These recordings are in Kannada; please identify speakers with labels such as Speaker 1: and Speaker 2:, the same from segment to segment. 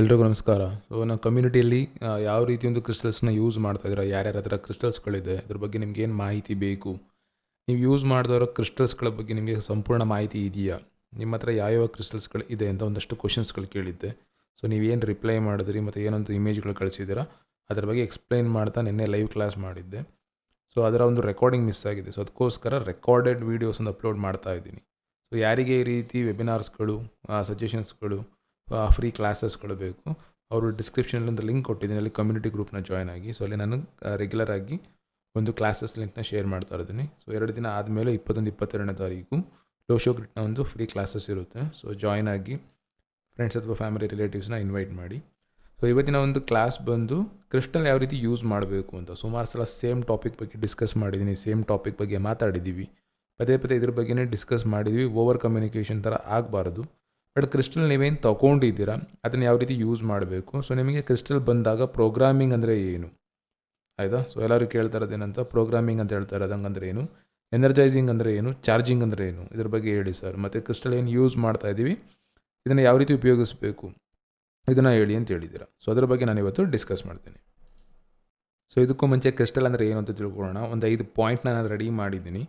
Speaker 1: ಎಲ್ರಿಗೂ ನಮಸ್ಕಾರ. ಸೊ ನಮ್ಮ ಕಮ್ಯುನಿಟಿಯಲ್ಲಿ ಯಾವ ರೀತಿ ಒಂದು ಕ್ರಿಸ್ಟಲ್ಸ್ನ ಯೂಸ್ ಮಾಡ್ತಾ ಇದ್ದೀರಾ? ಯಾರ್ಯಾರ ಹತ್ರ ಕ್ರಿಸ್ಟಲ್ಸ್ಗಳಿದೆ ಅದ್ರ ಬಗ್ಗೆ ನಿಮ್ಗೆ ಏನು ಮಾಹಿತಿ ಬೇಕು? ನೀವು ಯೂಸ್ ಮಾಡಿದವರ ಕ್ರಿಸ್ಟಲ್ಸ್ಗಳ ಬಗ್ಗೆ ನಿಮಗೆ ಸಂಪೂರ್ಣ ಮಾಹಿತಿ ಇದೆಯಾ? ನಿಮ್ಮ ಹತ್ರ ಯಾವ್ಯಾವ ಕ್ರಿಸ್ಟಲ್ಸ್ಗಳು ಇದೆ ಅಂತ ಒಂದಷ್ಟು ಕ್ವಶನ್ಸ್ಗಳು ಕೇಳಿದ್ದೆ. ಸೊ ನೀವೇನು ರಿಪ್ಲೈ ಮಾಡಿದ್ರಿ ಮತ್ತು ಏನೊಂದು ಇಮೇಜ್ಗಳು ಕಳಿಸಿದ್ದೀರಾ? ಅದ್ರ ಬಗ್ಗೆ ಎಕ್ಸ್ಪ್ಲೈನ್ ಮಾಡ್ತಾ ನಿನ್ನೆ ಲೈವ್ ಕ್ಲಾಸ್ ಮಾಡಿದ್ದೆ. ಸೊ ಅದರ ಒಂದು ರೆಕಾರ್ಡಿಂಗ್ ಮಿಸ್ ಆಗಿದೆ. ಸೊ ಅದಕ್ಕೋಸ್ಕರ ರೆಕಾರ್ಡೆಡ್ ವೀಡಿಯೋಸನ್ನು ಅಪ್ಲೋಡ್ ಮಾಡ್ತಾ ಇದ್ದೀನಿ. ಸೊ ಯಾರಿಗೆ ಈ ರೀತಿ ವೆಬಿನಾರ್ಸ್ಗಳು ಸಜೆಷನ್ಸ್ಗಳು ಫ್ರೀ ಕ್ಲಾಸಸ್ಗಳು ಬೇಕು ಅವರು ಡಿಸ್ಕ್ರಿಪ್ಷನಲ್ಲಿ ಲಿಂಕ್ ಕೊಟ್ಟಿದ್ದೀನಿ. ಅಲ್ಲಿ ಕಮ್ಯುನಿಟಿ ಗ್ರೂಪ್ನ ಜಾಯ್ನ್ ಆಗಿ. ಸೊ ಅಲ್ಲಿ ನಾನು ರೆಗ್ಯುಲರ್ ಆಗಿ ಒಂದು ಕ್ಲಾಸಸ್ ಲಿಂಕ್ನ ಶೇರ್ ಮಾಡ್ತಾ ಇರ್ತೀನಿ. ಸೊ ಎರಡು ದಿನ ಆದಮೇಲೆ ಇಪ್ಪತ್ತೊಂದು, ಇಪ್ಪತ್ತೆರಡನೇ ತಾರೀಕು ಲೋಶೋ ಗ್ರಿಟ್ನ ಒಂದು ಫ್ರೀ ಕ್ಲಾಸಸ್ ಇರುತ್ತೆ. ಸೊ ಜಾಯ್ನ್ ಆಗಿ ಫ್ರೆಂಡ್ಸ್ ಅಥವಾ ಫ್ಯಾಮಿಲಿ ರಿಲೇಟಿವ್ಸ್ನ ಇನ್ವೈಟ್ ಮಾಡಿ. ಸೊ ಇವತ್ತಿನ ಒಂದು ಕ್ಲಾಸ್ ಬಂದು ಕ್ರಿಸ್ಟಲ್ ಯಾವ ರೀತಿ ಯೂಸ್ ಮಾಡಬೇಕು ಅಂತ ಸುಮಾರು ಸಲ ಸೇಮ್ ಟಾಪಿಕ್ ಬಗ್ಗೆ ಡಿಸ್ಕಸ್ ಮಾಡಿದ್ದೀನಿ. ಸೇಮ್ ಟಾಪಿಕ್ ಬಗ್ಗೆ ಮಾತಾಡಿದ್ದೀವಿ. ಪದೇ ಪದೇ ಇದ್ರ ಬಗ್ಗೆನೇ ಡಿಸ್ಕಸ್ ಮಾಡಿದ್ವಿ ಓವರ್ ಕಮ್ಯುನಿಕೇಷನ್ ಥರ ಆಗಬಾರ್ದು. ಬಟ್ ಕ್ರಿಸ್ಟಲ್ ನೀವೇನು ತೊಗೊಂಡಿದ್ದೀರಾ, ಅದನ್ನು ಯಾವ ರೀತಿ ಯೂಸ್ ಮಾಡಬೇಕು? ಸೊ ನಿಮಗೆ ಕ್ರಿಸ್ಟಲ್ ಬಂದಾಗ ಪ್ರೋಗ್ರಾಮಿಂಗ್ ಅಂದರೆ ಏನು? ಆಯಿತಾ? ಸೊ ಎಲ್ಲರೂ ಕೇಳ್ತಾ ಇರೋದೇನಂತ ಪ್ರೋಗ್ರಾಮಿಂಗ್ ಅಂತ ಹೇಳ್ತಾ ಇರೋದು ಹಂಗಂದ್ರೆ ಏನು? ಎನರ್ಜೈಸಿಂಗ್ ಅಂದರೆ ಏನು? ಚಾರ್ಜಿಂಗ್ ಅಂದರೆ ಏನು? ಇದ್ರ ಬಗ್ಗೆ ಹೇಳಿ ಸರ್ ಮತ್ತು ಕ್ರಿಸ್ಟಲ್ ಏನು ಯೂಸ್ ಮಾಡ್ತಾ ಇದ್ದೀವಿ ಇದನ್ನು ಯಾವ ರೀತಿ ಉಪಯೋಗಿಸಬೇಕು? ಇದನ್ನು ಹೇಳಿ ಅಂತ ಹೇಳಿದ್ದೀರಾ. ಸೊ ಅದ್ರ ಬಗ್ಗೆ ನಾನು ಇವತ್ತು ಡಿಸ್ಕಸ್ ಮಾಡ್ತೀನಿ. ಸೊ ಇದಕ್ಕೂ ಮುಂಚೆ ಕ್ರಿಸ್ಟಲ್ ಅಂದರೆ ಏನು ಅಂತ ತಿಳ್ಕೊಳ್ಳೋಣ. ಒಂದು ಐದು ಪಾಯಿಂಟ್ನ ನಾನು ರೆಡಿ ಮಾಡಿದ್ದೀನಿ.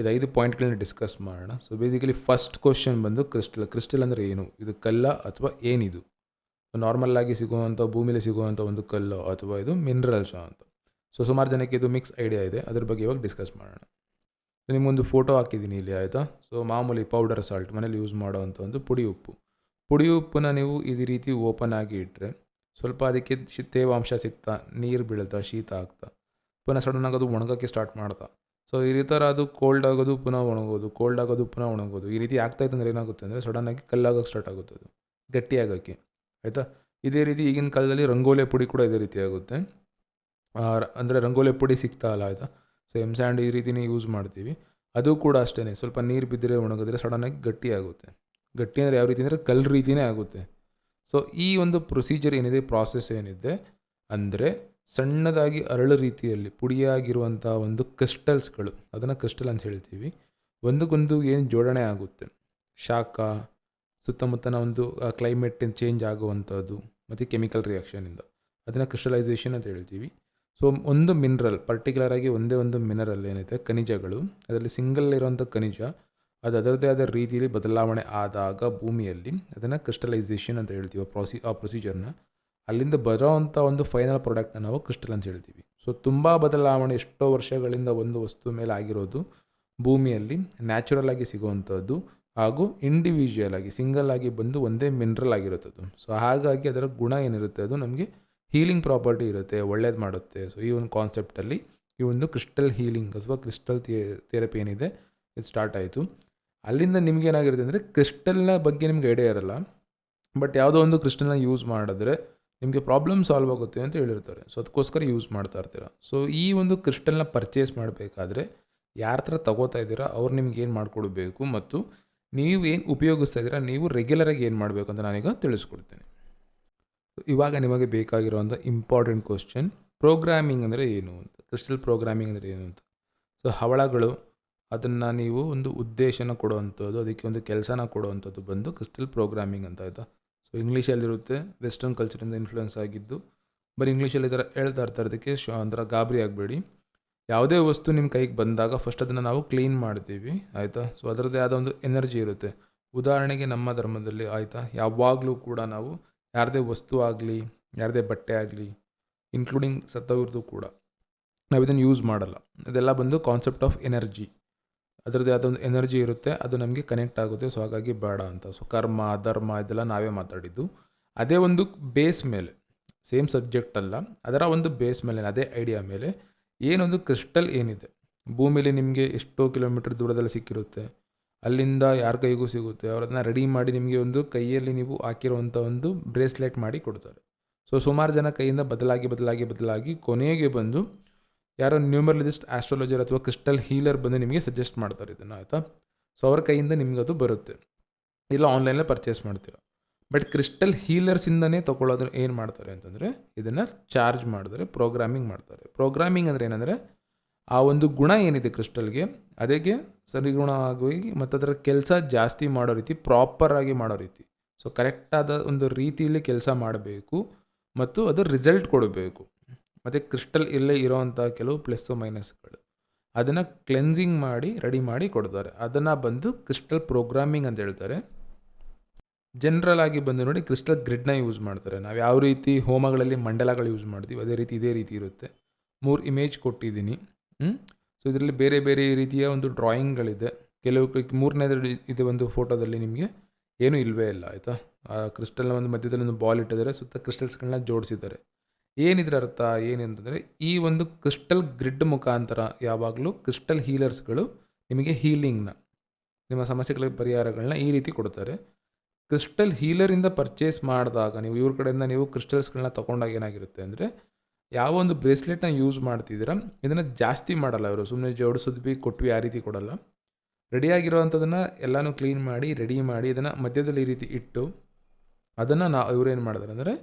Speaker 1: ಇದು ಐದು ಪಾಯಿಂಟ್ಗಳನ್ನ ಡಿಸ್ಕಸ್ ಮಾಡೋಣ. ಸೊ ಬೇಸಿಕಲಿ ಫಸ್ಟ್ ಕ್ವಶನ್ ಬಂದು ಕ್ರಿಸ್ಟಲ್ ಕ್ರಿಸ್ಟಲ್ ಅಂದರೆ ಏನು? ಇದು ಕಲ್ಲ ಅಥವಾ ಏನಿದು? ನಾರ್ಮಲ್ ಆಗಿ ಸಿಗುವಂಥ, ಭೂಮಿಲಿ ಸಿಗುವಂಥ ಒಂದು ಕಲ್ಲು ಅಥವಾ ಇದು ಮಿನರಲ್ಸ್ ಅಂತ. ಸೊ ಸುಮಾರು ಜನಕ್ಕೆ ಇದು ಮಿಕ್ಸ್ ಐಡಿಯಾ ಇದೆ. ಅದ್ರ ಬಗ್ಗೆ ಇವಾಗ ಡಿಸ್ಕಸ್ ಮಾಡೋಣ. ಸೊ ನಿಮಗೊಂದು ಫೋಟೋ ಹಾಕಿದ್ದೀನಿ ಇಲ್ಲಿ, ಆಯಿತಾ? ಸೊ ಮಾಮೂಲಿ ಪೌಡರ್ ಸಾಲ್ಟ್ ಮನೇಲಿ ಯೂಸ್ ಮಾಡೋವಂಥ ಒಂದು ಪುಡಿ ಉಪ್ಪು. ಪುಡಿ ಉಪ್ಪನ್ನ ನೀವು ಇದೇ ರೀತಿ ಓಪನ್ ಆಗಿ ಇಟ್ಟರೆ ಸ್ವಲ್ಪ ಅದಕ್ಕೆ ತೇವಾಂಶ ಸಿಗ್ತಾ, ನೀರು ಬೀಳ್ತಾ, ಶೀತ ಆಗ್ತಾ, ಪುನಃ ಸಡನ್ನಾಗಿ ಅದು ಒಣಗೋಕ್ಕೆ ಸ್ಟಾರ್ಟ್ ಮಾಡ್ತಾ. ಸೊ ಈ ಥರ ಅದು ಕೋಲ್ಡ್ ಆಗೋದು, ಪುನಃ ಒಣಗೋದು ಕೋಲ್ಡ್ ಆಗೋದು, ಪುನಃ ಒಣಗೋದು. ಈ ರೀತಿ ಆಗ್ತಾ ಅಂದರೆ ಏನಾಗುತ್ತೆ ಅಂದರೆ ಸಡನ್ನಾಗಿ ಕಲ್ಲಾಗೋಕ್ಕೆ ಸ್ಟಾರ್ಟ್ ಆಗುತ್ತೆ ಅದು, ಗಟ್ಟಿಯಾಗೋಕ್ಕೆ, ಆಯಿತಾ? ಇದೇ ರೀತಿ ಈಗಿನ ಕಾಲದಲ್ಲಿ ರಂಗೋಲೆ ಪುಡಿ ಕೂಡ ಇದೇ ರೀತಿ ಆಗುತ್ತೆ. ಅಂದರೆ ರಂಗೋಲೆ ಪುಡಿ ಸಿಗ್ತಾ ಅಲ್ಲ ಆಯಿತಾ? ಸೊ ಎಂ ಸ್ಯಾಂಡ್ ಈ ರೀತಿನೇ ಯೂಸ್ ಮಾಡ್ತೀವಿ. ಅದು ಕೂಡ ಅಷ್ಟೇ ಸ್ವಲ್ಪ ನೀರು ಬಿದ್ದರೆ ಒಣಗಿದ್ರೆ ಸಡನ್ನಾಗಿ ಗಟ್ಟಿ ಆಗುತ್ತೆ ಗಟ್ಟಿ ಅಂದರೆ ಯಾವ ರೀತಿ ಅಂದರೆ ಕಲ್ ರೀತಿಯೇ ಆಗುತ್ತೆ. ಸೊ ಈ ಒಂದು ಪ್ರೊಸೀಜರ್ ಏನಿದೆ ಪ್ರಾಸೆಸ್ ಏನಿದೆ, ಅಂದರೆ ಸಣ್ಣದಾಗಿ ಅರಳು ರೀತಿಯಲ್ಲಿ ಪುಡಿಯಾಗಿರುವಂಥ ಒಂದು ಕ್ರಿಸ್ಟಲ್ಸ್ಗಳು ಅದನ್ನು ಕ್ರಿಸ್ಟಲ್ ಅಂತ ಹೇಳ್ತೀವಿ. ಒಂದಕ್ಕೊಂದು ಏನು ಜೋಡಣೆ ಆಗುತ್ತೆ. ಶಾಖ, ಸುತ್ತಮುತ್ತನ ಒಂದು ಕ್ಲೈಮೇಟ್ ಚೇಂಜ್ ಆಗುವಂಥದ್ದು ಮತ್ತು ಕೆಮಿಕಲ್ ರಿಯಾಕ್ಷನಿಂದ ಅದನ್ನು ಕ್ರಿಸ್ಟಲೈಸೇಷನ್ ಅಂತ ಹೇಳ್ತೀವಿ. ಸೊ ಒಂದು ಮಿನರಲ್ ಪರ್ಟಿಕ್ಯುಲರ್ ಆಗಿ ಒಂದೇ ಒಂದು ಮಿನರಲ್ ಏನಿದೆ, ಖನಿಜಗಳು, ಅದರಲ್ಲಿ ಸಿಂಗಲ್ ಇರುವಂಥ ಖನಿಜ, ಅದು ಅದರದೇ ಆದ ರೀತಿಯಲ್ಲಿ ಬದಲಾವಣೆ ಆದಾಗ ಭೂಮಿಯಲ್ಲಿ ಅದನ್ನು ಕ್ರಿಸ್ಟಲೈಸೇಷನ್ ಅಂತ ಹೇಳ್ತೀವಿ ಆ ಪ್ರೊಸಿ ಆ ಪ್ರೊಸೀಜರ್ನ ಅಲ್ಲಿಂದ ಬರೋವಂಥ ಒಂದು ಫೈನಲ್ ಪ್ರಾಡಕ್ಟ್ನ ನಾವು ಕ್ರಿಸ್ಟಲ್ ಅಂತ ಹೇಳ್ತೀವಿ. ಸೊ ತುಂಬ ಬದಲಾವಣೆ ಎಷ್ಟೋ ವರ್ಷಗಳಿಂದ ಒಂದು ವಸ್ತು ಮೇಲೆ ಆಗಿರೋದು ಭೂಮಿಯಲ್ಲಿ ನ್ಯಾಚುರಲ್ ಆಗಿ ಸಿಗುವಂಥದ್ದು ಹಾಗೂ ಇಂಡಿವಿಜುವಲ್ ಆಗಿ ಸಿಂಗಲ್ ಆಗಿ ಬಂದು ಒಂದೇ ಮಿನರಲ್ ಆಗಿರುತ್ತದು. ಸೊ ಹಾಗಾಗಿ ಅದರ ಗುಣ ಏನಿರುತ್ತೆ? ಅದು ನಮಗೆ ಹೀಲಿಂಗ್ ಪ್ರಾಪರ್ಟಿ ಇರುತ್ತೆ, ಒಳ್ಳೇದು ಮಾಡುತ್ತೆ. ಸೊ ಈ ಒಂದು ಕಾನ್ಸೆಪ್ಟಲ್ಲಿ ಈ ಒಂದು ಕ್ರಿಸ್ಟಲ್ ಹೀಲಿಂಗ್ ಅಥವಾ ಕ್ರಿಸ್ಟಲ್ ಥೆರಪಿ ಏನಿದೆ, ಇದು ಸ್ಟಾರ್ಟ್ ಆಯಿತು. ಅಲ್ಲಿಂದ ನಿಮ್ಗೆ ಏನಾಗಿರುತ್ತೆ ಅಂದರೆ ಕ್ರಿಸ್ಟಲ್ನ ಬಗ್ಗೆ ನಿಮ್ಗೆ ಐಡಿಯಾ ಇರಲ್ಲ. ಬಟ್ ಯಾವುದೋ ಒಂದು ಕ್ರಿಸ್ಟಲ್ನ ಯೂಸ್ ಮಾಡಿದ್ರೆ ನಿಮಗೆ ಪ್ರಾಬ್ಲಮ್ ಸಾಲ್ವ್ ಆಗುತ್ತೆ ಅಂತ ಹೇಳಿರ್ತಾರೆ. ಸೊ ಅದಕ್ಕೋಸ್ಕರ ಯೂಸ್ ಮಾಡ್ತಾ ಇರ್ತೀರ? ಸೊ ಈ ಒಂದು ಕ್ರಿಸ್ಟಲ್ನ ಪರ್ಚೇಸ್ ಮಾಡಬೇಕಾದ್ರೆ ಯಾರ ಥರ ತಗೋತಾ ಇದ್ದೀರಾ, ಅವ್ರು ನಿಮ್ಗೆ ಏನು ಮಾಡಿಕೊಡ್ಬೇಕು ಮತ್ತು ನೀವು ಏನು ಉಪಯೋಗಿಸ್ತಾ ಇದ್ದೀರಾ, ನೀವು ರೆಗ್ಯುಲರಾಗಿ ಏನು ಮಾಡಬೇಕು ಅಂತ ನಾನೀಗ ತಿಳಿಸ್ಕೊಡ್ತೀನಿ. ಇವಾಗ ನಿಮಗೆ ಬೇಕಾಗಿರುವಂಥ ಇಂಪಾರ್ಟೆಂಟ್ ಕ್ವಶನ್ ಪ್ರೋಗ್ರಾಮಿಂಗ್ ಅಂದರೆ ಏನು ಅಂತ ಕ್ರಿಸ್ಟಲ್ ಪ್ರೋಗ್ರಾಮಿಂಗ್ ಅಂದರೆ ಏನು ಅಂತ. ಸೊ ಹವಳಗಳು, ಅದನ್ನು ನೀವು ಒಂದು ಉದ್ದೇಶನ ಕೊಡುವಂಥದ್ದು, ಅದಕ್ಕೆ ಒಂದು ಕೆಲಸನ ಕೊಡುವಂಥದ್ದು ಬಂದು ಕ್ರಿಸ್ಟಲ್ ಪ್ರೋಗ್ರಾಮಿಂಗ್ ಅಂತ ಆಯಿತಾ? ಸೊ ಇಂಗ್ಲೀಷಲ್ಲಿರುತ್ತೆ ವೆಸ್ಟರ್ನ್ ಕಲ್ಚರಿಂದ ಇನ್ಫ್ಲುಯೆನ್ಸ್ ಆಗಿದ್ದು ಬರೀ ಇಂಗ್ಲೀಷಲ್ಲಿ ಈ ಥರ ಹೇಳ್ತಾ ಇರ್ತಾರದಕ್ಕೆ ಶ, ಒಂಥರ ಗಾಬರಿ ಆಗಬೇಡಿ. ಯಾವುದೇ ವಸ್ತು ನಿಮ್ಮ ಕೈಗೆ ಬಂದಾಗ ಫಸ್ಟ್ ಅದನ್ನು ನಾವು ಕ್ಲೀನ್ ಮಾಡ್ತೀವಿ, ಆಯಿತಾ? ಸೊ ಅದರದ್ದೇ ಆದ ಒಂದು ಎನರ್ಜಿ ಇರುತ್ತೆ. ಉದಾಹರಣೆಗೆ ನಮ್ಮ ಧರ್ಮದಲ್ಲಿ, ಆಯಿತಾ? ಯಾವಾಗಲೂ ಕೂಡ ನಾವು ಯಾರದೇ ವಸ್ತು ಆಗಲಿ, ಯಾರದೇ ಬಟ್ಟೆ ಆಗಲಿ ಇನ್ಕ್ಲೂಡಿಂಗ್ ಸತ್ತವ್ರದ್ದು ಕೂಡ ನಾವು ಇದನ್ನು ಯೂಸ್ ಮಾಡಲ್ಲ. ಇದೆಲ್ಲ ಬಂದು ಕಾನ್ಸೆಪ್ಟ್ ಆಫ್ ಎನರ್ಜಿ ಅದರದ್ದೇ ಆದ ಒಂದು ಎನರ್ಜಿ ಇರುತ್ತೆ, ಅದು ನಮಗೆ ಕನೆಕ್ಟ್ ಆಗುತ್ತೆ. ಸೊ ಹಾಗಾಗಿ ಬೇಡ ಅಂತ. ಸೊ ಕರ್ಮ ಧರ್ಮ ಇದೆಲ್ಲ ನಾವೇ ಮಾತಾಡಿದ್ದು. ಅದೇ ಒಂದು ಬೇಸ್ ಮೇಲೆ ಸೇಮ್ ಸಬ್ಜೆಕ್ಟ್ ಅಲ್ಲ, ಅದರ ಒಂದು ಬೇಸ್ ಮೇಲೆ, ಅದೇ ಐಡಿಯಾ ಮೇಲೆ ಏನೊಂದು ಕ್ರಿಸ್ಟಲ್ ಏನಿದೆ. ಭೂಮಿಲಿ ನಿಮಗೆ ಎಷ್ಟೋ ಕಿಲೋಮೀಟರ್ ದೂರದಲ್ಲಿ ಸಿಕ್ಕಿರುತ್ತೆ. ಅಲ್ಲಿಂದ ಯಾರ ಕೈಗೂ ಸಿಗುತ್ತೆ. ಅವರದನ್ನ ರೆಡಿ ಮಾಡಿ ನಿಮಗೆ ಒಂದು ಕೈಯಲ್ಲಿ ನೀವು ಹಾಕಿರುವಂಥ ಒಂದು ಬ್ರೇಸ್ಲೆಟ್ ಮಾಡಿ ಕೊಡ್ತಾರೆ. ಸೊ ಸುಮಾರು ಜನ ಕೈಯಿಂದ ಬದಲಾಗಿ ಬದಲಾಗಿ ಬದಲಾಗಿ ಕೊನೆಗೆ ಬಂದು ಯಾರೋ ನ್ಯೂಮರಲಿಸ್ಟ್ ಆಸ್ಟ್ರಾಲಜರ್ ಅಥವಾ ಕ್ರಿಸ್ಟಲ್ ಹೀಲರ್ ಬಂದು ನಿಮಗೆ ಸಜೆಸ್ಟ್ ಮಾಡ್ತಾರೆ ಇದನ್ನು, ಆಯಿತಾ? ಸೊ ಅವ್ರ ಕೈಯಿಂದ ನಿಮ್ಗೆ ಅದು ಬರುತ್ತೆ. ಇಲ್ಲ ಆನ್ಲೈನಲ್ಲಿ ಪರ್ಚೇಸ್ ಮಾಡ್ತೀರಾ. ಬಟ್ ಕ್ರಿಸ್ಟಲ್ ಹೀಲರ್ಸಿಂದನೇ ತೊಗೊಳ್ಳೋದು ಏನು ಮಾಡ್ತಾರೆ ಅಂತಂದರೆ, ಇದನ್ನು ಚಾರ್ಜ್ ಮಾಡಿದ್ರೆ ಪ್ರೋಗ್ರಾಮಿಂಗ್ ಮಾಡ್ತಾರೆ. ಪ್ರೋಗ್ರಾಮಿಂಗ್ ಅಂದರೆ ಏನಂದರೆ, ಆ ಒಂದು ಗುಣ ಏನಿದೆ ಕ್ರಿಸ್ಟಲ್ಗೆ ಅದಕ್ಕೆ ಸರಿಗುಣ ಆಗಿ ಮತ್ತು ಅದರ ಕೆಲಸ ಜಾಸ್ತಿ ಮಾಡೋ ರೀತಿ ಪ್ರಾಪರಾಗಿ ಮಾಡೋ ರೀತಿ. ಸೊ ಕರೆಕ್ಟಾದ ಒಂದು ರೀತಿಯಲ್ಲಿ ಕೆಲಸ ಮಾಡಬೇಕು ಮತ್ತು ಅದು ರಿಸಲ್ಟ್ ಕೊಡಬೇಕು. ಮತ್ತು ಕ್ರಿಸ್ಟಲ್ ಇಲ್ಲೇ ಇರೋವಂಥ ಕೆಲವು ಪ್ಲಸ್ಸು ಮೈನಸ್ಗಳು. ಅದನ್ನು ಕ್ಲೆನ್ಸಿಂಗ್ ಮಾಡಿ, ರೆಡಿ ಮಾಡಿ ಕೊಡ್ತಾರೆ. ಅದನ್ನು ಬಂದು ಕ್ರಿಸ್ಟಲ್ ಪ್ರೋಗ್ರಾಮಿಂಗ್ ಅಂತ ಹೇಳ್ತಾರೆ. ಜನರಲ್ ಆಗಿ ಬಂದು ನೋಡಿ ಕ್ರಿಸ್ಟಲ್ ಗ್ರಿಡ್ನ ಯೂಸ್ ಮಾಡ್ತಾರೆ. ನಾವು ಯಾವ ರೀತಿ ಹೋಮಗಳಲ್ಲಿ ಮಂಡಲಗಳು ಯೂಸ್ ಮಾಡ್ತೀವಿ, ಅದೇ ರೀತಿ ಇದೇ ರೀತಿ ಇರುತ್ತೆ. ಮೂರು ಇಮೇಜ್ ಕೊಟ್ಟಿದ್ದೀನಿ. ಸೊ ಇದರಲ್ಲಿ ಬೇರೆ ಬೇರೆ ರೀತಿಯ ಒಂದು ಡ್ರಾಯಿಂಗ್ಗಳಿದೆ. ಕೆಲವು ಮೂರನೇ ಇದೆ ಒಂದು ಫೋಟೋದಲ್ಲಿ ನಿಮಗೆ ಏನೂ ಇಲ್ಲವೇ ಇಲ್ಲ, ಆಯಿತಾ? ಕ್ರಿಸ್ಟಲ್ನ ಒಂದು ಮಧ್ಯದಲ್ಲಿ ಒಂದು ಬಾಲ್ ಇಟ್ಟಿದ್ದಾರೆ, ಸುತ್ತ ಕ್ರಿಸ್ಟಲ್ಸ್ಗಳನ್ನ ಜೋಡಿಸಿದ್ದಾರೆ. ಏನಿದ್ರ ಅರ್ಥ ಏನಂತಂದರೆ ಈ ಒಂದು ಕ್ರಿಸ್ಟಲ್ ಗ್ರಿಡ್ ಮುಖಾಂತರ ಯಾವಾಗಲೂ ಕ್ರಿಸ್ಟಲ್ ಹೀಲರ್ಸ್ಗಳು ನಿಮಗೆ ಹೀಲಿಂಗ್ನ ನಿಮ್ಮ ಸಮಸ್ಯೆಗಳ ಪರಿಹಾರಗಳನ್ನ ಈ ರೀತಿ ಕೊಡ್ತಾರೆ. ಕ್ರಿಸ್ಟಲ್ ಹೀಲರಿಂದ ಪರ್ಚೇಸ್ ಮಾಡಿದಾಗ ನೀವು ಇವ್ರ ಕಡೆಯಿಂದ ನೀವು ಕ್ರಿಸ್ಟಲ್ಸ್ಗಳನ್ನ ತೊಗೊಂಡಾಗ ಏನಾಗಿರುತ್ತೆ ಅಂದರೆ ಯಾವ ಒಂದು ಬ್ರೇಸ್ಲೆಟ್ನ ಯೂಸ್ ಮಾಡ್ತಿದ್ದೀರ, ಇದನ್ನು ಜಾಸ್ತಿ ಮಾಡಲ್ಲ ಅವರು ಸುಮ್ಮನೆ ಜೋಡಿಸಿದ್ವಿ ಕೊಟ್ವಿ ಆ ರೀತಿ ಕೊಡಲ್ಲ. ರೆಡಿಯಾಗಿರೋವಂಥದ್ದನ್ನು ಎಲ್ಲನೂ ಕ್ಲೀನ್ ಮಾಡಿ ರೆಡಿ ಮಾಡಿ ಇದನ್ನು ಮಧ್ಯದಲ್ಲಿ ಈ ರೀತಿ ಇಟ್ಟು ಅದನ್ನು ನಾವು ಇವ್ರೇನು ಮಾಡ್ತಾರೆ ಅಂದರೆ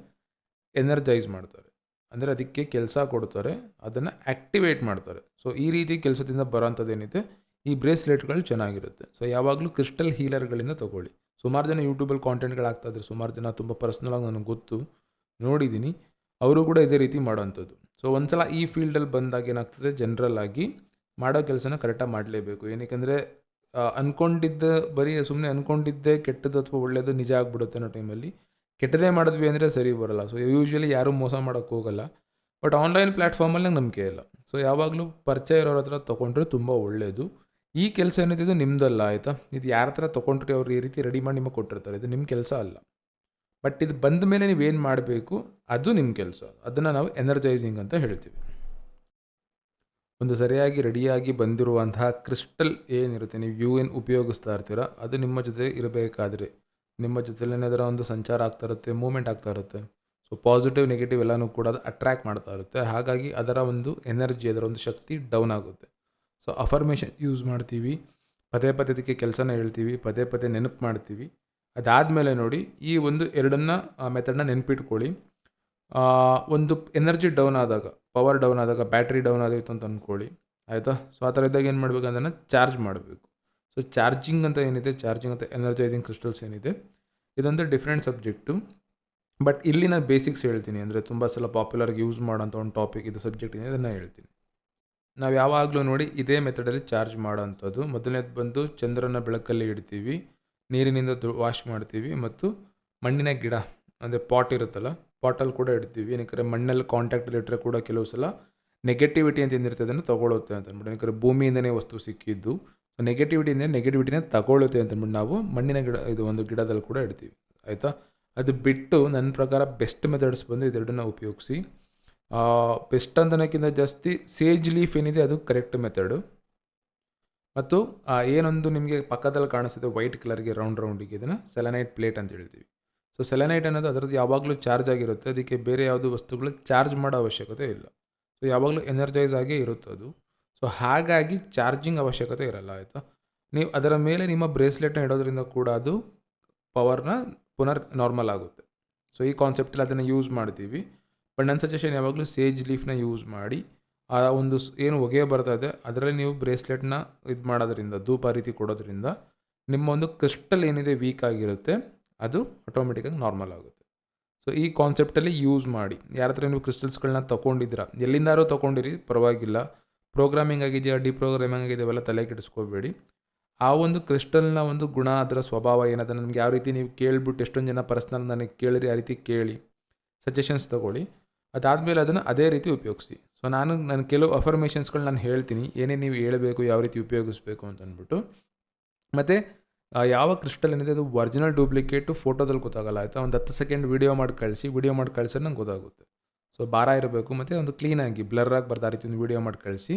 Speaker 1: ಎನರ್ಜೈಸ್ ಮಾಡ್ತಾರೆ. ಅಂದರೆ ಅದಕ್ಕೆ ಕೆಲಸ ಕೊಡ್ತಾರೆ, ಅದನ್ನು ಆ್ಯಕ್ಟಿವೇಟ್ ಮಾಡ್ತಾರೆ. ಸೊ ಈ ರೀತಿ ಕೆಲಸದಿಂದ ಬರೋಂಥದ್ದೇನಿದೆ, ಈ ಬ್ರೇಸ್ಲೆಟ್ಗಳು ಚೆನ್ನಾಗಿರುತ್ತೆ. ಸೊ ಯಾವಾಗಲೂ ಕ್ರಿಸ್ಟಲ್ ಹೀಲರ್ಗಳಿಂದ ತೊಗೊಳ್ಳಿ. ಸುಮಾರು ಜನ ಯೂಟ್ಯೂಬಲ್ಲಿ ಕಾಂಟೆಂಟ್ಗಳು ಆಗ್ತಾಯಿದ್ರು ಸುಮಾರು ಜನ ತುಂಬ ಪರ್ಸ್ನಲಾಗಿ ನನಗೆ ಗೊತ್ತು. ನೋಡಿದ್ದೀನಿ. ಅವರು ಕೂಡ ಇದೇ ರೀತಿ ಮಾಡೋವಂಥದ್ದು ಸೊ ಒಂದು ಸಲ ಈ ಫೀಲ್ಡಲ್ಲಿ ಬಂದಾಗ ಏನಾಗ್ತದೆ ಜನರಲ್ ಆಗಿ ಮಾಡೋ ಕೆಲಸನ ಕರೆಕ್ಟಾಗಿ ಮಾಡಲೇಬೇಕು. ಏನಕ್ಕೆ ಅಂದ್ಕೊಂಡಿದ್ದ ಬರೀ ಸುಮ್ಮನೆ ಅಂದ್ಕೊಂಡಿದ್ದೇ ಕೆಟ್ಟದ್ದು ಅಥವಾ ಒಳ್ಳೆಯದು ನಿಜ ಆಗ್ಬಿಡುತ್ತೆ ಅನ್ನೋ ಟೈಮಲ್ಲಿ ಕೆಟ್ಟದೇ ಮಾಡಿದ್ವಿ ಅಂದರೆ ಸರಿ ಬರಲ್ಲ. ಸೊ ಯೂಶ್ವಲಿ ಯಾರೂ ಮೋಸ ಮಾಡೋಕ್ಕೆ ಹೋಗಲ್ಲ. ಬಟ್ ಆನ್ಲೈನ್ ಪ್ಲ್ಯಾಟ್ಫಾರ್ಮಲ್ಲಿ ನಂಗೆ ನಂಬಿಕೆ ಇಲ್ಲ. ಸೊ ಯಾವಾಗಲೂ ಪರಿಚಯ ಇರೋರ ಹತ್ರ ತೊಗೊಂಡ್ರೆ ತುಂಬ ಒಳ್ಳೆಯದು ಈ ಕೆಲಸ ಏನಿದೆ ನಿಮ್ಮದಲ್ಲ ಆಯಿತಾ? ಇದು ಯಾರ ಹತ್ರ ತೊಗೊಂಡ್ರೆ ಅವ್ರು ಈ ರೀತಿ ರೆಡಿ ಮಾಡಿ ನಿಮಗೆ ಕೊಟ್ಟಿರ್ತಾರೆ. ಇದು ನಿಮ್ಮ ಕೆಲಸ ಅಲ್ಲ. ಬಟ್ ಇದು ಬಂದ ಮೇಲೆ ನೀವೇನು ಮಾಡಬೇಕು, ಅದು ನಿಮ್ಮ ಕೆಲಸ. ಅದನ್ನು ನಾವು ಎನರ್ಜೈಸಿಂಗ್ ಅಂತ ಹೇಳ್ತೀವಿ. ಒಂದು ಸರಿಯಾಗಿ ರೆಡಿಯಾಗಿ ಬಂದಿರುವಂತಹ ಕ್ರಿಸ್ಟಲ್ ಏನಿರುತ್ತೆ, ನೀವು ಯು ಏನು ಉಪಯೋಗಿಸ್ತಾ ಇರ್ತೀರ, ಅದು ನಿಮ್ಮ ಜೊತೆ ಇರಬೇಕಾದ್ರೆ ನಿಮ್ಮ ಜೊತೆಲೇ ಅದರ ಒಂದು ಸಂಚಾರ ಆಗ್ತಾ ಇರುತ್ತೆ ಮೂಮೆಂಟ್ ಆಗ್ತಾ ಇರುತ್ತೆ ಸೊ ಪಾಸಿಟಿವ್ ನೆಗೆಟಿವ್ ಎಲ್ಲನೂ ಕೂಡ ಅದು ಅಟ್ರ್ಯಾಕ್ಟ್ ಮಾಡ್ತಾ ಇರುತ್ತೆ. ಹಾಗಾಗಿ ಅದರ ಒಂದು ಎನರ್ಜಿ ಅದರ ಒಂದು ಶಕ್ತಿ ಡೌನ್ ಆಗುತ್ತೆ. ಸೊ ಅಫರ್ಮೇಷನ್ ಯೂಸ್ ಮಾಡ್ತೀವಿ, ಪದೇ ಪದೇ ಅದಕ್ಕೆ ಕೆಲಸನ ಹೇಳ್ತೀವಿ, ಪದೇ ಪದೇ ನೆನಪು ಮಾಡ್ತೀವಿ. ಅದಾದಮೇಲೆ ನೋಡಿ, ಈ ಒಂದು ಎರಡನ್ನ ಮೆಥಡನ್ನ ನೆನಪಿಟ್ಕೊಳ್ಳಿ. ಒಂದು ಎನರ್ಜಿ ಡೌನ್ ಆದಾಗ ಪವರ್ ಡೌನ್ ಆದಾಗ ಬ್ಯಾಟ್ರಿ ಡೌನ್ ಆಗೋಯ್ತು ಅಂತ ಅಂದ್ಕೊಳ್ಳಿ ಆಯಿತಾ? ಸೊ ಆ ಥರ ಇದ್ದಾಗ ಏನು ಮಾಡಬೇಕು ಅದನ್ನು ಚಾರ್ಜ್ ಮಾಡಬೇಕು. ಸೊ ಚಾರ್ಜಿಂಗ್ ಅಂತ ಏನಿದೆ? ಚಾರ್ಜಿಂಗ್ ಅಂತ ಎನರ್ಜೈಸಿಂಗ್ ಕ್ರಿಸ್ಟಲ್ಸ್ ಏನಿದೆ? ಇದೊಂದು ಡಿಫ್ರೆಂಟ್ ಸಬ್ಜೆಕ್ಟು ಬಟ್ ಇಲ್ಲಿ ನಾನು ಬೇಸಿಕ್ಸ್ ಹೇಳ್ತೀನಿ. ಅಂದರೆ ತುಂಬ ಸಲ ಪಾಪ್ಯುಲರ್ಗೆ ಯೂಸ್ ಮಾಡೋಂಥ ಒಂದು ಟಾಪಿಕ್ ಇದು ಸಬ್ಜೆಕ್ಟ್ ಇದೆ ಅದನ್ನು ಹೇಳ್ತೀನಿ. ನಾವು ಯಾವಾಗಲೂ ನೋಡಿ ಇದೇ ಮೆಥಡಲ್ಲಿ ಚಾರ್ಜ್ ಮಾಡೋವಂಥದ್ದು. ಮೊದಲನೇದು ಬಂದು ಚಂದ್ರನ ಬೆಳಕಲ್ಲಿ ಇಡ್ತೀವಿ. ನೀರಿನಿಂದ ವಾಶ್ ಮಾಡ್ತೀವಿ. ಮತ್ತು ಮಣ್ಣಿನ ಗಿಡ, ಅಂದರೆ ಪಾಟ್ ಇರುತ್ತಲ್ಲ ಪಾಟಲ್ಲಿ ಕೂಡ ಇಡ್ತೀವಿ. ಏನಕ್ಕೆ ಮಣ್ಣಲ್ಲಿ ಕಾಂಟ್ಯಾಕ್ಟಲ್ಲಿ ಇಟ್ಟರೆ ಕೂಡ ಕೆಲವು ಸಲ ನೆಗೆಟಿವಿಟಿ ಅಂತ ಏನಿರ್ತದೆ ಅದನ್ನು ತೊಗೊಳುತ್ತೆ ಅಂತ ಅಂದ್ಬಿಟ್ಟು. ಏನಕ್ಕೆ ಭೂಮಿಯಿಂದನೇ ವಸ್ತು ಸಿಕ್ಕಿದ್ದು. ನೆಗೆಟಿವಿಟಿಯಿಂದ ನೆಗೆಟಿವಿಟಿನ ತಗೊಳ್ಳುತ್ತೆ ಅಂತಂದ್ಬಿಟ್ಟು ನಾವು ಮಣ್ಣಿನ ಗಿಡ, ಇದು ಒಂದು ಗಿಡದಲ್ಲಿ ಕೂಡ ಇಡ್ತೀವಿ. ಆಯಿತಾ? ಅದು ಬಿಟ್ಟು ನನ್ನ ಪ್ರಕಾರ ಬೆಸ್ಟ್ ಮೆಥಡ್ಸ್ ಬಂದು ಇದೆರಡನ್ನ ಉಪಯೋಗಿಸಿ. ಬೆಸ್ಟ್ ಅಂತನಕ್ಕಿಂತ ಜಾಸ್ತಿ ಸೇಜ್ ಲೀಫ್ ಏನಿದೆ ಅದು ಕರೆಕ್ಟ್ ಮೆಥಡು ಮತ್ತು ಏನೊಂದು ನಿಮಗೆ ಪಕ್ಕದಲ್ಲಿ ಕಾಣಿಸುತ್ತೆ ವೈಟ್ ಕಲರ್ಗೆ ರೌಂಡ್ ರೌಂಡಿಗೆ ಇದನ್ನು ಸೆಲನೈಟ್ ಪ್ಲೇಟ್ ಅಂತ ಹೇಳ್ತೀವಿ. ಸೊ ಸೆಲನೈಟ್ ಅನ್ನೋದು ಅದರದ್ದು ಯಾವಾಗಲೂ ಚಾರ್ಜ್ ಆಗಿರುತ್ತೆ. ಅದಕ್ಕೆ ಬೇರೆ ಯಾವುದು ವಸ್ತುಗಳು ಚಾರ್ಜ್ ಮಾಡೋ ಅವಶ್ಯಕತೆ ಇಲ್ಲ. ಸೊ ಯಾವಾಗಲೂ ಎನರ್ಜೈಸ್ ಆಗೇ ಇರುತ್ತೆ ಅದು ಸೊ ಹಾಗಾಗಿ ಚಾರ್ಜಿಂಗ್ ಅವಶ್ಯಕತೆ ಇರಲ್ಲ, ಆಯಿತಾ? ನೀವು ಅದರ ಮೇಲೆ ನಿಮ್ಮ ಬ್ರೇಸ್ಲೆಟ್ನ ಇಡೋದ್ರಿಂದ ಕೂಡ ಅದು ಪವರ್ನ ಪುನರ್ ನಾರ್ಮಲ್ ಆಗುತ್ತೆ. ಸೊ ಈ ಕಾನ್ಸೆಪ್ಟಲ್ಲಿ ಅದನ್ನು ಯೂಸ್ ಮಾಡ್ತೀವಿ. ಬಟ್ ನನ್ನ ಸಜೆಷನ್ ಯಾವಾಗಲೂ ಸೇಜ್ ಲೀಫ್ನ ಯೂಸ್ ಮಾಡಿ, ಆ ಒಂದು ಏನು ಹೊಗೆ ಬರ್ತಾ ಇದೆ, ಅದರಲ್ಲಿ ನೀವು ಬ್ರೇಸ್ಲೆಟ್ನ ಇದು ಮಾಡೋದ್ರಿಂದ, ಧೂಪ ರೀತಿ ಕೊಡೋದ್ರಿಂದ ನಿಮ್ಮ ಒಂದು ಕ್ರಿಸ್ಟಲ್ ಏನಿದೆ ವೀಕ್ ಆಗಿರುತ್ತೆ, ಅದು ಆಟೋಮೆಟಿಕಾಗಿ ನಾರ್ಮಲ್ ಆಗುತ್ತೆ. ಸೊ ಈ ಕಾನ್ಸೆಪ್ಟಲ್ಲಿ ಯೂಸ್ ಮಾಡಿ. ಯಾರ ಹತ್ರ ನೀವು ಕ್ರಿಸ್ಟಲ್ಸ್ಗಳನ್ನ ತೊಗೊಂಡಿದ್ದೀರಾ ಎಲ್ಲಿಂದಾರೋ ತೊಗೊಂಡಿರಿ ಪರವಾಗಿಲ್ಲ. ಪ್ರೋಗ್ರಾಮಿಂಗ್ ಆಗಿದೆಯಾ? ಡಿ ಪ್ರೋಗ್ರಾಮಿಂಗ್ ಅವೆಲ್ಲ ತಲೆ ಕೆಡಿಸ್ಕೋಬೇಡಿ. ಆ ಒಂದು ಕ್ರಿಸ್ಟಲ್ನ ಒಂದು ಗುಣ, ಅದರ ಸ್ವಭಾವ ಏನದ? ನನಗೆ ಯಾವ ರೀತಿ ನೀವು ಕೇಳಿಬಿಟ್ಟು ಎಷ್ಟೊಂದು ಜನ ಪರ್ಸ್ನಲ್ ನನಗೆ ಕೇಳಿರಿ, ಆ ರೀತಿ ಕೇಳಿ. ಸಜೆಷನ್ಸ್ ತೊಗೊಳ್ಳಿ. ಅದಾದಮೇಲೆ ಅದನ್ನು ಅದೇ ರೀತಿ ಉಪಯೋಗಿಸಿ. ಸೊ ನಾನು ನನ್ನ ಕೆಲವು ಅಫರ್ಮೇಷನ್ಸ್ಗಳು ನಾನು ಹೇಳ್ತೀನಿ. ಏನೇ ನೀವು ಹೇಳಬೇಕು, ಯಾವ ರೀತಿ ಉಪಯೋಗಿಸ್ಬೇಕು ಅಂತ ಅಂದ್ಬಿಟ್ಟು. ಮತ್ತು ಯಾವ ಕ್ರಿಸ್ಟಲ್ ಏನಿದೆ? ಅದು ಒರಿಜಿನಲ್ ಡೂಪ್ಲಿಕೇಟು ಫೋಟೋದಲ್ಲಿ ಗೊತ್ತಾಗಲ್ಲ. ಆಯಿತಾ? ಒಂದು ಹತ್ತು ಸೆಕೆಂಡ್ ವೀಡಿಯೋ ಮಾಡಿ ಕಳಿಸಿ, ವೀಡಿಯೋ ಮಾಡಿ ಕಳ್ಸಿದ್ರೆ ನಂಗೆ ಗೊತ್ತಾಗುತ್ತೆ. ಸೊ ಭಾರ ಇರಬೇಕು ಮತ್ತು ಒಂದು ಕ್ಲೀನಾಗಿ ಬ್ಲರ್ರಾಗಿ ಬರ್ತಾ ರೀತಿ ಒಂದು ವೀಡಿಯೋ ಮಾಡಿ ಕಳಿಸಿ.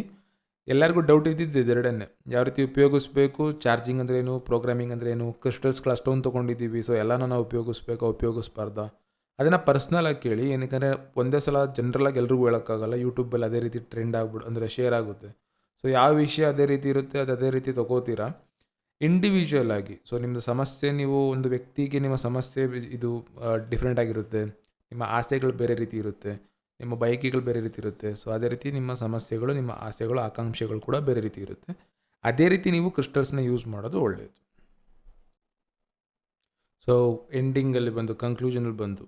Speaker 1: ಎಲ್ಲರಿಗೂ ಡೌಟ್ ಇದ್ದಿದ್ದು ಇದೆರಡನ್ನೇ. ಯಾವ ರೀತಿ ಉಪಯೋಗಿಸ್ಬೇಕು? ಚಾರ್ಜಿಂಗ್ ಅಂದ್ರೆ ಏನು? ಪ್ರೋಗ್ರಾಮಿಂಗ್ ಅಂದ್ರೆ ಏನು? ಕ್ರಿಸ್ಟಲ್ಸ್ಗಳು ಅಷ್ಟೊಂದು ತೊಗೊಂಡಿದ್ದೀವಿ ಸೊ ಎಲ್ಲನೂ ನಾವು ಉಪಯೋಗಿಸ್ಬೇಕು? ಉಪಯೋಗಿಸ್ಬಾರ್ದ? ಅದನ್ನು ಪರ್ಸ್ನಲಾಗಿ ಕೇಳಿ ಏನಕ್ಕೆ ಒಂದೇ ಸಲ ಜನರಲಾಗಿ ಎಲ್ಲರಿಗೂ ಹೇಳೋಕ್ಕಾಗಲ್ಲ ಯೂಟ್ಯೂಬಲ್ಲಿ ಅದೇ ರೀತಿ ಟ್ರೆಂಡ್ ಆಗ್ಬಿಡು, ಅಂದರೆ ಶೇರ್ ಆಗುತ್ತೆ. ಸೊ ಯಾವ ವಿಷಯ ಅದೇ ರೀತಿ ಇರುತ್ತೆ, ಅದು ಅದೇ ರೀತಿ ತೊಗೋತೀರಾ? ಇಂಡಿವಿಜುವಲ್ ಆಗಿ. ಸೊ ನಿಮ್ಮದು ಸಮಸ್ಯೆ ನೀವು ಒಂದು ವ್ಯಕ್ತಿಗೆ ನಿಮ್ಮ ಸಮಸ್ಯೆ ಇದು ಡಿಫ್ರೆಂಟ್ ಆಗಿರುತ್ತೆ. ನಿಮ್ಮ ಆಸೆಗಳು ಬೇರೆ ರೀತಿ ಇರುತ್ತೆ, ನಿಮ್ಮ ಬಯಕೆಗಳು ಬೇರೆ ರೀತಿ ಇರುತ್ತೆ ಸೊ ಅದೇ ರೀತಿ ನಿಮ್ಮ ಸಮಸ್ಯೆಗಳು, ನಿಮ್ಮ ಆಸೆಗಳು, ಆಕಾಂಕ್ಷೆಗಳು ಕೂಡ ಬೇರೆ ರೀತಿ ಇರುತ್ತೆ. ಅದೇ ರೀತಿ ನೀವು ಕ್ರಿಸ್ಟಲ್ಸ್ನ ಯೂಸ್ ಮಾಡೋದು ಒಳ್ಳೆಯದು ಸೊ ಎಂಡಿಂಗಲ್ಲಿ ಬಂದು ಕನ್ಕ್ಲೂಷನಲ್ಲಿ ಬಂದು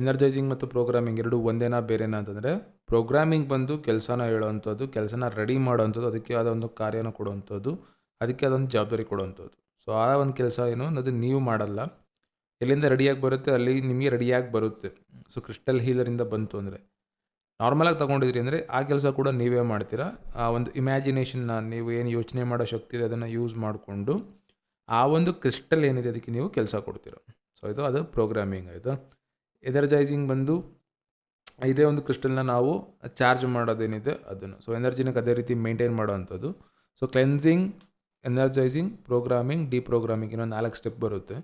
Speaker 1: ಎನರ್ಜೈಸಿಂಗ್ ಮತ್ತು ಪ್ರೋಗ್ರಾಮಿಂಗ್ ಎರಡು ಒಂದೇನಾ ಬೇರೆನಾ ಅಂತಂದರೆ ಪ್ರೋಗ್ರಾಮಿಂಗ್ ಬಂದು ಕೆಲಸನ ಹೇಳೋವಂಥದ್ದು, ಕೆಲಸನ ರೆಡಿ ಮಾಡೋವಂಥದ್ದು, ಅದಕ್ಕೆ ಆದ ಒಂದು ಕಾರ್ಯನ ಕೊಡುವಂಥದ್ದು, ಅದಕ್ಕೆ ಅದೊಂದು ಜವಾಬ್ದಾರಿ ಕೊಡುವಂಥದ್ದು. ಸೊ ಆ ಒಂದು ಕೆಲಸ ಏನು ಅನ್ನೋದು ನೀವು ಮಾಡಲ್ಲ. ಎಲ್ಲಿಂದ ರೆಡಿಯಾಗಿ ಬರುತ್ತೆ, ಅಲ್ಲಿ ನಿಮಗೆ ರೆಡಿಯಾಗಿ ಬರುತ್ತೆ. ಸೊ ಕ್ರಿಸ್ಟಲ್ ಹೀಲರಿಂದ ಬಂತು ಅಂದರೆ. ನಾರ್ಮಲಾಗಿ ತೊಗೊಂಡಿದ್ರಿ ಅಂದರೆ, ಆ ಕೆಲಸ ಕೂಡ ನೀವೇ ಮಾಡ್ತೀರಾ? ಆ ಒಂದು ಇಮ್ಯಾಜಿನೇಷನ್ನ ನೀವು ಏನು ಯೋಚನೆ ಮಾಡೋ ಶಕ್ತಿ ಇದೆ, ಅದನ್ನು ಯೂಸ್ ಮಾಡಿಕೊಂಡು, ಆ ಒಂದು ಕ್ರಿಸ್ಟಲ್ ಏನಿದೆ, ಅದಕ್ಕೆ ನೀವು ಕೆಲಸ ಕೊಡ್ತೀರ. ಸೊ ಇದು ಅದು ಪ್ರೋಗ್ರಾಮಿಂಗ್ ಆಯಿತು? ಎನರ್ಜೈಸಿಂಗ್ ಬಂದು, ಇದೇ ಒಂದು ಕ್ರಿಸ್ಟಲ್ನ ನಾವು ಚಾರ್ಜ್ ಮಾಡೋದೇನಿದೆ, ಅದನ್ನು. ಸೊ ಎನರ್ಜಿನ ಅದೇ ರೀತಿ maintain ಮಾಡೋವಂಥದ್ದು. So cleansing energising programming deprogramming ಇನ್ನೊಂದು ನಾಲ್ಕು ಸ್ಟೆಪ್ ಬರುತ್ತೆ.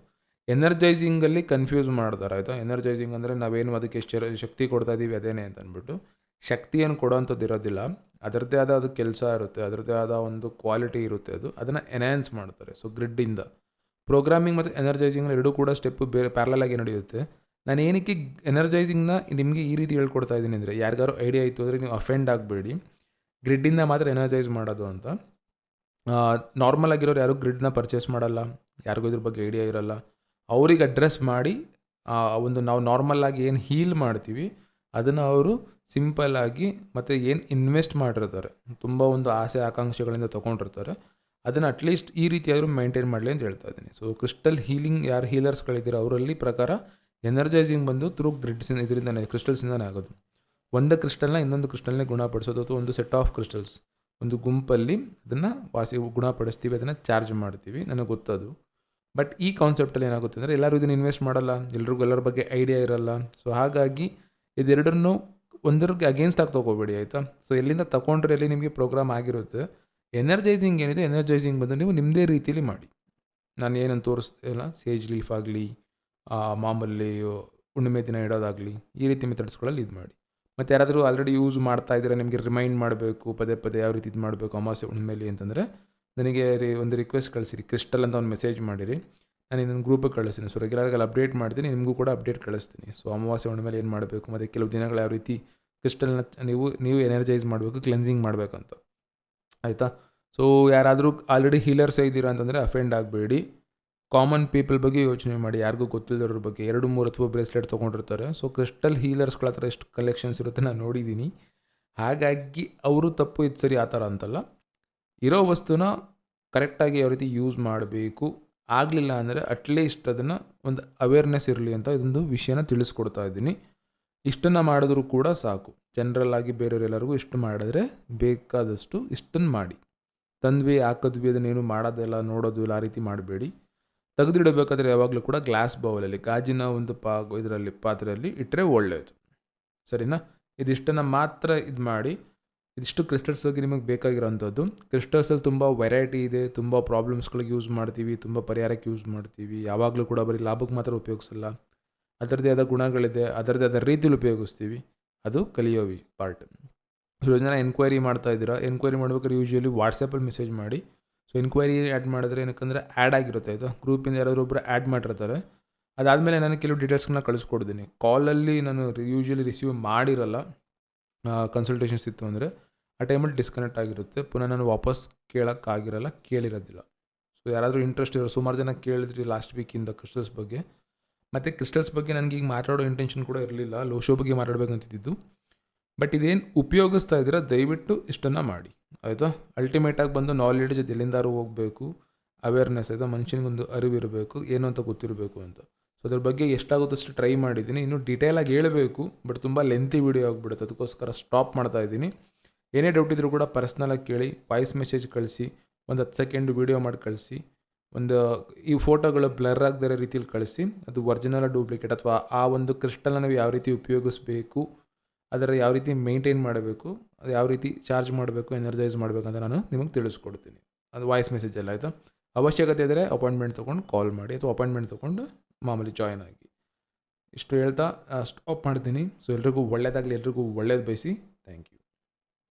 Speaker 1: ಎನರ್ಜೈಸಿಂಗಲ್ಲಿ ಕನ್ಫ್ಯೂಸ್ ಮಾಡ್ತಾರೆ, ಆಯಿತಾ? ಎನರ್ಜೈಸಿಂಗ್ ಅಂದರೆ ನಾವೇನು ಅದಕ್ಕೆ ಎಷ್ಟು ಶಕ್ತಿ ಕೊಡ್ತಾ ಇದ್ದೀವಿ ಅದೇನೆ ಅಂತಂದ್ಬಿಟ್ಟು ಶಕ್ತಿಯನ್ನು ಕೊಡೋವಂಥದ್ದು ಇರೋದಿಲ್ಲ. ಅದರದ್ದೇ ಆದ ಅದು ಕೆಲಸ ಇರುತ್ತೆ, ಅದರದ್ದೇ ಆದ ಒಂದು ಕ್ವಾಲಿಟಿ ಇರುತ್ತೆ ಅದು. ಅದನ್ನು ಎನ್ಹ್ಯಾನ್ಸ್ ಮಾಡ್ತಾರೆ ಸೊ ಗ್ರಿಡ್ಡಿಂದ ಪ್ರೋಗ್ರಾಮಿಂಗ್ ಮತ್ತು ಎನರ್ಜೈಸಿಂಗ್ ಎರಡೂ ಕೂಡ ಸ್ಟೆಪ್ಪು ಬೇರೆ ಪ್ಯಾರಲಾಗಿ ನಡೆಯುತ್ತೆ. ನಾನು ಏನಕ್ಕೆ ಎನರ್ಜೈಸಿಂಗ್ನ ನಿಮಗೆ ಈ ರೀತಿ ಹೇಳ್ಕೊಡ್ತಾ ಇದ್ದೀನಿ ಅಂದರೆ, ಯಾರಿಗಾರು ಐಡಿಯಾ ಇತ್ತು ಅಂದರೆ ನೀವು ಅಫೆಂಡ್ ಆಗಬೇಡಿ. ಗ್ರಿಡ್ಡಿಂದ ಮಾತ್ರ ಎನರ್ಜೈಸ್ ಮಾಡೋದು ಅಂತ. ನಾರ್ಮಲ್ ಆಗಿರೋರು ಯಾರು ಗ್ರಿಡ್ನ ಪರ್ಚೇಸ್ ಮಾಡಲ್ಲ, ಯಾರಿಗೂ ಇದ್ರ ಬಗ್ಗೆ ಐಡಿಯಾ ಇರಲ್ಲ. ಅವ್ರಿಗೆ ಅಡ್ರೆಸ್ ಮಾಡಿ ಒಂದು ನಾವು ನಾರ್ಮಲ್ಲಾಗಿ ಏನು ಹೀಲ್ ಮಾಡ್ತೀವಿ, ಅದನ್ನು ಅವರು ಸಿಂಪಲ್ ಆಗಿ ಮತ್ತು ಏನು ಇನ್ವೆಸ್ಟ್ ಮಾಡಿರ್ತಾರೆ, ತುಂಬ ಒಂದು ಆಸೆ ಆಕಾಂಕ್ಷೆಗಳಿಂದ ತೊಗೊಂಡಿರ್ತಾರೆ, ಅದನ್ನು ಅಟ್ಲೀಸ್ಟ್ ಈ ರೀತಿಯಾದರೂ ಮೇಂಟೈನ್ ಮಾಡಲಿ ಅಂತ ಹೇಳ್ತಾ ಇದ್ದೀನಿ. ಸೊ ಕ್ರಿಸ್ಟಲ್ ಹೀಲಿಂಗ್ ಯಾರು ಹೀಲರ್ಸ್ಗಳಿದ್ದೀರೋ ಅವರಲ್ಲಿ ಪ್ರಕಾರ ಎನರ್ಜೈಸಿಂಗ್ ಬಂದು ತ್ರೂ ಗ್ರಿಡ್ಸಿನ ಇದರಿಂದನೇ ಕ್ರಿಸ್ಟಲ್ಸಿಂದನೇ ಆಗೋದು. ಒಂದು ಕ್ರಿಸ್ಟಲ್ನ ಇನ್ನೊಂದು ಕ್ರಿಸ್ಟಲ್ನೇ ಗುಣಪಡಿಸೋದು, ಅಥವಾ ಒಂದು ಸೆಟ್ ಆಫ್ ಕ್ರಿಸ್ಟಲ್ಸ್ ಒಂದು ಗುಂಪಲ್ಲಿ ಅದನ್ನು ವಾಸಿ, ಗುಣಪಡಿಸ್ತೀವಿ, ಅದನ್ನು ಚಾರ್ಜ್ ಮಾಡ್ತೀವಿ, ನನಗೆ ಗೊತ್ತದು. ಬಟ್ ಈ ಕಾನ್ಸೆಪ್ಟಲ್ಲಿ ಏನಾಗುತ್ತೆ ಅಂದರೆ ಎಲ್ಲರೂ ಇದನ್ನು ಇನ್ವೆಸ್ಟ್ ಮಾಡಲ್ಲ, ಎಲ್ರಿಗೂ ಎಲ್ಲರ ಬಗ್ಗೆ ಐಡಿಯಾ ಇರಲ್ಲ. ಸೊ ಹಾಗಾಗಿ ಇದೆರಡನ್ನೂ ಒಂದರಿಗೆ ಅಗೇನ್ಸ್ಟ್ ಆಗಿ ತೊಗೋಬೇಡಿ, ಆಯಿತಾ? ಸೊ ಎಲ್ಲಿಂದ ತಗೊಂಡ್ರೆ ಎಲ್ಲಿ ನಿಮಗೆ ಪ್ರೋಗ್ರಾಮ್ ಆಗಿರುತ್ತೆ. ಎನರ್ಜೈಸಿಂಗ್ ಏನಿದೆ ಎನರ್ಜೈಸಿಂಗ್ ಬಂದು ನೀವು ನಿಮ್ಮದೇ ರೀತಿಯಲ್ಲಿ ಮಾಡಿ. ನಾನು ಏನಂತ ತೋರಿಸ್ತಿಲ್ಲ ಸೇಜ್ ಲೀಫ್ ಆಗಲಿ ಮಾಮೂಲಿ ಹುಣ್ಣಿಮೆ ದಿನ ಇಡೋದಾಗಲಿ, ಈ ರೀತಿ ಮೆಥಡ್ಸ್ಗಳಲ್ಲಿ ಇದು ಮಾಡಿ. ಮತ್ತು ಯಾರಾದರೂ ಆಲ್ರೆಡಿ ಯೂಸ್ ಮಾಡ್ತಾ ಇದ್ದೀರಾ, ನಿಮಗೆ ರಿಮೈಂಡ್ ಮಾಡಬೇಕು, ಪದೇ ಪದೇ ಯಾವ ರೀತಿ ಇದು ಮಾಡಬೇಕು ಅಮಾಸೆ ಹುಣ್ಣಿಮೆಲಿ ಅಂತಂದರೆ ನನಗೆ ರೀ ಒಂದು ರಿಕ್ವೆಸ್ಟ್ ಕಳಿಸಿರಿ. ಕ್ರಿಸ್ಟಲ್ ಅಂತ ಒಂದು ಮೆಸೇಜ್ ಮಾಡಿರಿ. ನಾನು ಇನ್ನೊಂದು ಗ್ರೂಪಿಗೆ ಕಳಿಸ್ತೀನಿ. ಸೊ ರೆಗ್ಯುಲರಾಗಿ ಅಲ್ಲಿ ಅಪ್ಡೇಟ್ ಮಾಡ್ತೀನಿ. ನಿಮಗೂ ಕೂಡ ಅಪ್ಡೇಟ್ ಕಳಿಸ್ತೀನಿ. ಸೊ ಅಮಾವಾಸ್ಯೆ ಮೇಲೆ ಏನು ಮಾಡಬೇಕು? ಮತ್ತು ಕೆಲವು ದಿನಗಳು ಯಾವ ರೀತಿ ಕ್ರಿಸ್ಟಲ್ನ ನೀವು ನೀವು ಎನರ್ಜೈಸ್ ಮಾಡಬೇಕು ಕ್ಲೆನ್ಸಿಂಗ್ ಮಾಡಬೇಕಂತ. ಆಯಿತಾ? ಸೊ ಯಾರಾದರೂ ಆಲ್ರೆಡಿ ಹೀಲರ್ಸ್ ಇದ್ದೀರಾ ಅಂತಂದರೆ ಅಫೆಂಡ್ ಆಗಬೇಡಿ. ಕಾಮನ್ ಪೀಪಲ್ ಬಗ್ಗೆ ಯೋಚನೆ ಮಾಡಿ. ಯಾರಿಗೂ ಗೊತ್ತಿಲ್ಲದವ್ರ ಬಗ್ಗೆ. ಎರಡು, ಮೂರು ಅಥವಾ ಬ್ರೇಸ್ಲೆಟ್ ತೊಗೊಂಡಿರ್ತಾರೆ. ಸೊ ಕ್ರಿಸ್ಟಲ್ ಹೀಲರ್ಸ್ಗಳ ಹತ್ರ ಎಷ್ಟು ಕಲೆಕ್ಷನ್ಸ್ ಇರುತ್ತೆ ನಾನು ನೋಡಿದ್ದೀನಿ. ಹಾಗಾಗಿ ಅವರು ತಪ್ಪು ಇದು ಸರಿ ಆ ಥರ ಅಂತಲ್ಲ. ಇರೋ ವಸ್ತುನ ಕರೆಕ್ಟಾಗಿ ಯಾವ ರೀತಿ ಯೂಸ್ ಮಾಡಬೇಕು ಆಗಲಿಲ್ಲ ಅಂದರೆ ಅಟ್ಲೀಸ್ಟ್ ಅದನ್ನು ಒಂದು ಅವೇರ್ನೆಸ್ ಇರಲಿ ಅಂತ ಇದೊಂದು ವಿಷಯನ ತಿಳಿಸ್ಕೊಡ್ತಾ ಇದ್ದೀನಿ. ಇಷ್ಟನ್ನು ಮಾಡಿದ್ರೂ ಕೂಡ ಸಾಕು. ಜನರಲ್ ಆಗಿ ಬೇರೆಯವರೆಲ್ಲರಿಗೂ ಇಷ್ಟು ಮಾಡಿದ್ರೆ ಬೇಕಾದಷ್ಟು ಇಷ್ಟನ್ನು ಮಾಡಿ. ತಂದ್ವಿ, ಹಾಕಿದ್ವಿ, ಅದನ್ನೇನು ಮಾಡೋದಿಲ್ಲ, ನೋಡೋದು ಇಲ್ಲ, ಆ ರೀತಿ ಮಾಡಬೇಡಿ. ತೆಗೆದಿಡಬೇಕಾದ್ರೆ ಯಾವಾಗಲೂ ಕೂಡ ಗ್ಲಾಸ್ ಬೌಲಲ್ಲಿ ಗಾಜಿನ ಒಂದು ಪಾ, ಇದರಲ್ಲಿ, ಪಾತ್ರೆಯಲ್ಲಿ ಇಟ್ಟರೆ ಒಳ್ಳೆಯದು. ಸರಿನಾ? ಇದಿಷ್ಟನ್ನು ಮಾತ್ರ ಇದು ಮಾಡಿ ಇದಿಷ್ಟು ಕ್ರಿಸ್ಟಲ್ಸ್ ಬಗ್ಗೆ ನಿಮಗೆ ಬೇಕಾಗಿರೋಂಥದ್ದು. ಕ್ರಿಸ್ಟಲ್ಸಲ್ಲಿ ತುಂಬ ವೆರೈಟಿ ಇದೆ, ತುಂಬ ಪ್ರಾಬ್ಲಮ್ಸ್ಗಳಿಗೆ ಯೂಸ್ ಮಾಡ್ತೀವಿ, ತುಂಬ ಪರಿಹಾರಕ್ಕೆ ಯೂಸ್ ಮಾಡ್ತೀವಿ. ಯಾವಾಗಲೂ ಕೂಡ ಬರೀ ಲಾಭಕ್ಕೆ ಮಾತ್ರ ಉಪಯೋಗಿಸಲ್ಲ. ಅದರದ್ದೇ ಆದ ಗುಣಗಳಿದೆ, ಅದರದ್ದೇ ಆದ ರೀತಿಲಿ ಉಪಯೋಗಿಸ್ತೀವಿ. ಅದು ಕಲಿಯೋವಿ ಪಾರ್ಟ್ ಸೊ ಜನ ಎನ್ಕ್ವೈರಿ ಮಾಡ್ತಾ ಇದ್ದೀರಾ. ಎನ್ಕ್ವೈರಿ ಮಾಡ್ಬೇಕಾದ್ರೆ ಯೂಶ್ವಲಿ ವಾಟ್ಸಪ್ಪಲ್ಲಿ ಮೆಸೇಜ್ ಮಾಡಿ. ಸೊ ಎನ್ಕ್ವೈರಿ ಆ್ಯಡ್ ಮಾಡಿದ್ರೆ ಏನಕ್ಕಂದರೆ ಆ್ಯಡ್ ಆಗಿರುತ್ತೆ, ಆಯಿತಾ? ಗ್ರೂಪಿಂದ ಯಾರಾದರೂ ಒಬ್ಬರು ಆ್ಯಡ್ ಮಾಡಿರ್ತಾರೆ. ಅದಾದಮೇಲೆ ನಾನು ಕೆಲವು ಡೀಟೇಲ್ಸ್ಗಳನ್ನ ಕಳಿಸ್ಕೊಡ್ತೀನಿ. ಕಾಲಲ್ಲಿ ನಾನು ಯೂಶ್ವಲಿ ರಿಸೀವ್ ಮಾಡಿರಲ್ಲ. ಕನ್ಸಲ್ಟೇಷನ್ಸ್ ಇತ್ತು ಅಂದರೆ. ಆ ಟೈಮಲ್ಲಿ ಡಿಸ್ಕನೆಕ್ಟ್ ಆಗಿರುತ್ತೆ. ಪುನಃ ನಾನು ವಾಪಸ್ ಕೇಳೋಕ್ಕಾಗಿರಲ್ಲ ಕೇಳಿರೋದಿಲ್ಲ. ಸೊ ಯಾರಾದರೂ ಇಂಟ್ರೆಸ್ಟ್ ಇರೋ, ಸುಮಾರು ಜನ ಕೇಳಿದ್ರಿ ಲಾಸ್ಟ್ ವೀಕಿಂದ ಕ್ರಿಸ್ಟಲ್ಸ್ ಬಗ್ಗೆ. ಮತ್ತು ಕ್ರಿಸ್ಟಲ್ಸ್ ಬಗ್ಗೆ ನನಗೆ ಈಗ ಮಾತಾಡೋ ಇಂಟೆನ್ಷನ್ ಕೂಡ ಇರಲಿಲ್ಲ. ಲೋ ಶೋ ಬಗ್ಗೆ ಮಾತಾಡಬೇಕಂತಿದ್ದು ಬಟ್ ಇದೇನು ಉಪಯೋಗಿಸ್ತಾ ಇದ್ದೀರಾ, ದಯವಿಟ್ಟು ಇಷ್ಟನ್ನು ಮಾಡಿ. ಆಯಿತಾ? ಅಲ್ಟಿಮೇಟಾಗಿ ಬಂದು ನಾಲೆಡ್ಜ್ ಅದು ಎಲ್ಲಿಂದಾರು ಹೋಗಬೇಕು. ಅವೇರ್ನೆಸ್ ಆಯಿತಾ? ಮನುಷ್ಯನಿಗೊಂದು ಅರಿವಿರಬೇಕು. ಏನು ಅಂತ ಗೊತ್ತಿರಬೇಕು ಅಂತ. ಸೊ ಅದ್ರ ಬಗ್ಗೆ ಎಷ್ಟಾಗುತ್ತಷ್ಟು ಟ್ರೈ ಮಾಡಿದ್ದೀನಿ. ಇನ್ನೂ ಡೀಟೇಲಾಗಿ ಹೇಳಬೇಕು ಬಟ್ ತುಂಬ ಲೆಂತಿ ವೀಡಿಯೋ ಆಗಿಬಿಡುತ್ತೆ. ಅದಕ್ಕೋಸ್ಕರ ಸ್ಟಾಪ್ ಮಾಡ್ತಾ ಇದ್ದೀನಿ. ಏನೇ ಡೌಟ್ ಇದ್ದರೂ ಕೂಡ ಪರ್ಸ್ನಲಾಗಿ ಕೇಳಿ ವಾಯ್ಸ್ ಮೆಸೇಜ್ ಕಳಿಸಿ, ಒಂದು ಹತ್ತು ಸೆಕೆಂಡ್ ವೀಡಿಯೋ ಮಾಡಿ ಕಳಿಸಿ, ಒಂದು ಈ ಫೋಟೋಗಳು ಬ್ಲರ್ ಆಗದಿರೋ ರೀತಿಯಲ್ಲಿ ಕಳಿಸಿ, ಅದು ಒರ್ಜಿನಲ್ ಡೂಪ್ಲಿಕೇಟ್ ಅಥವಾ ಆ ಒಂದು ಕ್ರಿಸ್ಟಲ್ನ ನಾವು ಯಾವ ರೀತಿ ಉಪಯೋಗಿಸ್ಬೇಕು, ಅದರ ಯಾವ ರೀತಿ ಮೇಂಟೈನ್ ಮಾಡಬೇಕು, ಅದು ಯಾವ ರೀತಿ ಚಾರ್ಜ್ ಮಾಡಬೇಕು ಎನರ್ಜೈಸ್ ಮಾಡಬೇಕು ಅಂತ ನಾನು ನಿಮಗೆ ತಿಳಿಸ್ಕೊಡ್ತೀನಿ. ಅದು ವಾಯ್ಸ್ ಮೆಸೇಜ್ ಎಲ್ಲ ಆಯಿತಾ? ಅವಶ್ಯಕತೆ ಇದ್ದರೆ ಅಪಾಯಿಂಟ್ಮೆಂಟ್ ತೊಗೊಂಡು ಕಾಲ್ ಮಾಡಿ ಅಥವಾ ಅಪಾಯಿಂಟ್ಮೆಂಟ್ ತೊಗೊಂಡು ಮಾಮೂಲಿ ಜಾಯ್ನ್ ಆಗಿ. ಇಷ್ಟು ಹೇಳ್ತಾ ಸ್ಟಾಪ್ ಮಾಡ್ತೀನಿ. ಸೊ ಎಲ್ರಿಗೂ ಒಳ್ಳೆಯದಾಗಲಿ ಎಲ್ರಿಗೂ ಒಳ್ಳೇದು ಬಯಸಿ. Thank you